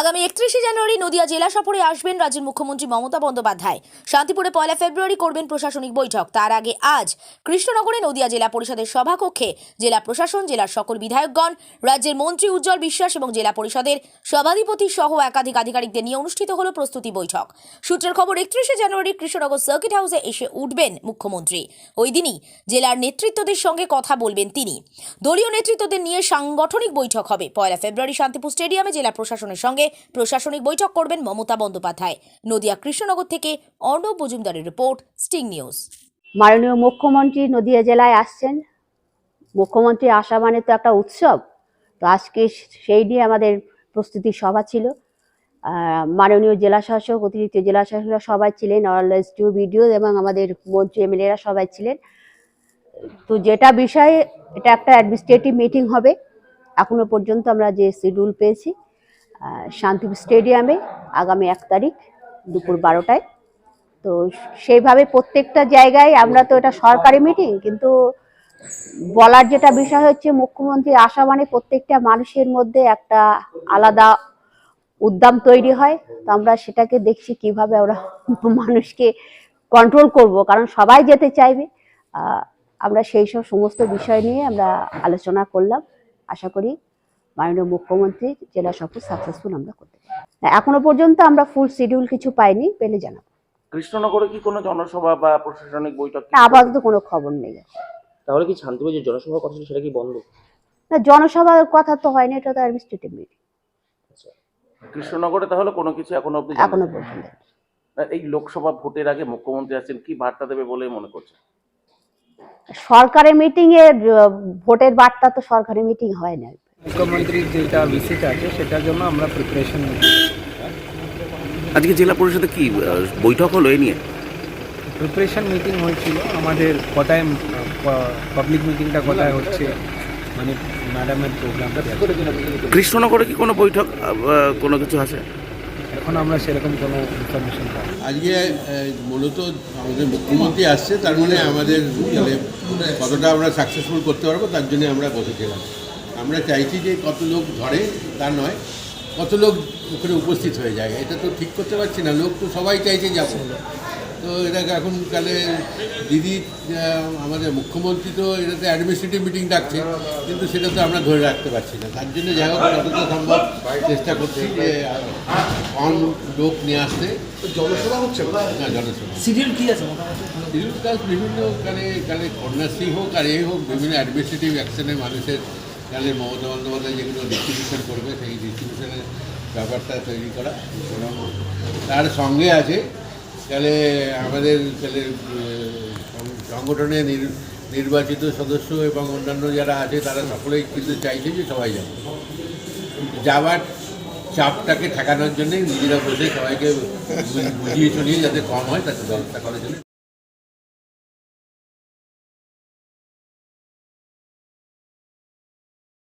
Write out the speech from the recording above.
আগামী একত্রিশে জানুয়ারি নদিয়া জেলা সফরে আসবেন রাজ্যের মুখ্যমন্ত্রী মমতা বন্দ্যোপাধ্যায়। শান্তিপুরে পয়লা ফেব্রুয়ারি করবেন প্রশাসনিক বৈঠক। তার আগে আজ কৃষ্ণনগরে নদিয়া জেলা পরিষদের সভাকক্ষে জেলা প্রশাসন, জেলার সকল বিধায়কগণ, রাজ্যের মন্ত্রী উজ্জ্বল বিশ্বাস এবং জেলা পরিষদের সভাধিপতি সহ একাধিক আধিকারিকদের নিয়ে অনুষ্ঠিত হল প্রস্তুতি বৈঠক। সূত্রের খবর, একত্রিশে জানুয়ারি কৃষ্ণনগর সার্কিট হাউসে এসে উঠবেন মুখ্যমন্ত্রী। ওই দিনই জেলার নেতৃত্বদের সঙ্গে কথা বলবেন তিনি। দলীয় নেতৃত্বদের নিয়ে সাংগঠনিক বৈঠক হবে। পয়লা ফেব্রুয়ারি শান্তিপুর স্টেডিয়ামে জেলা প্রশাসনের সঙ্গে প্রশাসনিক বৈঠক করবেন মমতা বন্দ্যোপাধ্যায়। নদিয়া কৃষ্ণনগর থেকে অর্ণব মজুমদারের রিপোর্ট, স্টিং নিউজ। মাননীয় মুখ্যমন্ত্রী নদিয়া জেলায় আসছেন। মুখ্যমন্ত্রী আসা মানে তো একটা উৎসব। তো আজকে সেই নিয়ে আমাদের প্রস্তুতি সভা ছিল। মাননীয় জেলা শাসক, অতিরিক্ত জেলা শাসকরা সবাই ছিলেন এসডিও বিডিও এবং আমাদের মন্ত্রী এমএলএরা সবাই ছিলেন। তো যেটা বিষয়ে, এটা একটা অ্যাডমিনিস্ট্রেটিভ মিটিং হবে। এখনও পর্যন্ত আমরা যে শিডিউল পেয়েছি শান্তিপুর স্টেডিয়ামে আগামী এক তারিখ দুপুর বারোটায়। তো সেইভাবে প্রত্যেকটা জায়গায় আমরা তো এটা সরকারি মিটিং কিন্তু বলার যেটা বিষয় হচ্ছে, মুখ্যমন্ত্রী আসা মানে প্রত্যেকটা মানুষের মধ্যে একটা আলাদা উদ্যম তৈরি হয়। তো আমরা সেটাকে দেখছি কীভাবে আমরা মানুষকে কন্ট্রোল করব, কারণ সবাই যেতে চাইবে। আমরা সেই সব সমস্ত বিষয় নিয়ে আমরা আলোচনা করলাম। আশা করি মাননীয় মুখ্যমন্ত্রী জেলা সফর সাকসেসফুল আমরা করতে পারি। এখনও পর্যন্ত আমরা ফুল শিডিউল কিছু পাইনি পেলে জানাব। কৃষ্ণনগরে কি কোনো জনসভা বা প্রশাসনিক বৈঠক আপাতত কোনো খবর নেই। তাহলে কি শান্তিপুর যে জনসভা কথা ছিল সেটা কি বন্ধ? না জনসভার কথা তো হয়নি এটা তো অ্যাডমিনিস্ট্রেটিভ মিটিং কৃষ্ণনগরে তাহলে কোনো কিছু এখনও অবধি এখনও পর্যন্ত। এই লোকসভা ভোটের আগে মুখ্যমন্ত্রী আছেন কি বার্তা দেবে বলে মনে করছেন? সরকারি মিটিং এ আহ, ভোটের বার্তা তো সরকারি মিটিং হয় না। মুখ্যমন্ত্রীর যেটা ভিজিট আছে সেটার জন্য আমরা প্রিপারেশন আজকে জেলা পরিষদে কি বৈঠক হলো এ নিয়ে? প্রিপারেশন মিটিং হয়েছিল। আমাদের কোথায় পাবলিক মিটিংটা কোথায় হচ্ছে মানে ম্যাডামের প্রোগ্রামটা কৃষ্ণনগরে কি কোনো বৈঠক কোনো কিছু আছে? এখন আমরা সেরকম কোনো ইনফরমেশন পাই আজকে মূলত আমাদের মুখ্যমন্ত্রী আসছে তার মানে আমাদের মানে কতটা আমরা সাকসেসফুল করতে পারব তার জন্য আমরা বসেছিলাম। আমরা চাইছি যে কত লোক ধরে তা নয় কত লোক ওখানে উপস্থিত হয়ে যায়। এটা তো ঠিক করতে পারছি না লোক তো সবাই চাইছে যাব। তো এটাকে এখন কালে দিদি আমাদের মুখ্যমন্ত্রী তো এটাতে অ্যাডমিনিস্ট্রেটিভ মিটিং ডাকছে কিন্তু সেটা তো আমরা ধরে রাখতে পারছি না। তার জন্য যাই হোক যতটা সম্ভব চেষ্টা করছি যে কম লোক নিয়ে আসতে। জনসভা হচ্ছে না? জনসভা। সিরিয়াল কি আছে শিডিউল কাজ বিভিন্ন কালে কালে কন্যাশ্রী হোক আর এই হোক বিভিন্ন অ্যাডমিনিস্ট্রেটিভ অ্যাকশনে মানুষের কালে মমতা বন্দ্যোপাধ্যায় যেগুলো ডিস্ট্রিবিউশন করবে, সেই ডিস্ট্রিবিউশনের ব্যাপারটা তৈরি করা তার সঙ্গে আছে, তাহলে আমাদের তাহলে সংগঠনের নির- নির্বাচিত সদস্য এবং অন্যান্য যারা আছে, তারা সকলেই কিন্তু চাইছে যে সবাই যাবে যাওয়ার চাপটাকে ঠেকানোর জন্যই নিজেরা বসে সবাইকে বুঝিয়ে শুনিয়ে যাতে কম হয়, তাতে ব্যবস্থা করার জন্য